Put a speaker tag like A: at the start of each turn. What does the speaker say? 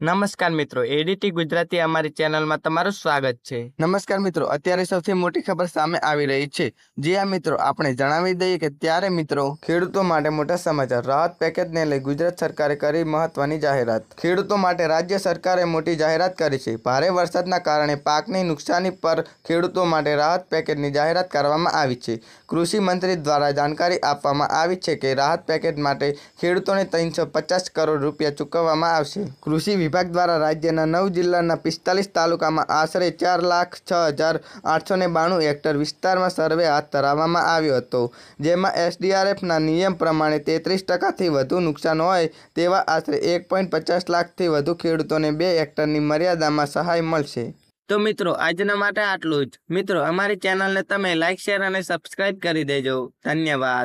A: નમસ્કાર મિત્રો એડીટી ગુજરાતી અમારી ચેનલમાં તમારું સ્વાગત છે.
B: નમસ્કાર મિત્રો, અત્યારે સૌથી મોટી ખબર સામે આવી રહી છે. જે આ મિત્રો, આપણે જણાવી દઈએ કે ત્યારે મિત્રો ખેડૂતો માટે મોટા સમાચાર. રાહત પેકેજને લઈ ગુજરાત સરકારે કરી મહત્વની જાહેરાત. ખેડૂતો માટે રાજ્ય સરકારે મોટી જાહેરાત કરી છે. ભારે વરસાદના કારણે પાકની નુકસાની પર ખેડૂતો માટે રાહત પેકેજની જાહેરાત કરવામાં આવી છે. કૃષિ મંત્રી દ્વારા જાણકારી આપવામાં આવી છે કે રાહત પેકેજ માટે ખેડૂતોને ત્રણસો કરોડ રૂપિયા ચૂકવવામાં આવશે. કૃષિ વિભાગ દ્વારા રાજ્યના નવ જિલ્લાના પિસ્તાલીસ તાલુકામાં આશરે ચાર લાખ છ હજાર આઠસો ને બાણું હેક્ટર વિસ્તારમાં સર્વે હાથ ધરાવવામાં આવ્યો હતો. જેમાં એસડીઆરએફના નિયમ પ્રમાણે તેત્રીસ ટકાથી વધુ નુકસાન હોય તેવા આશરે એક પોઈન્ટ પચાસ લાખથી વધુ ખેડૂતોને બે હેક્ટરની મર્યાદામાં સહાય મળશે.
A: તો મિત્રો, આજના માટે આટલું જ. મિત્રો, અમારી ચેનલને તમે લાઇક શેર અને સબસ્ક્રાઇબ કરી દેજો. ધન્યવાદ.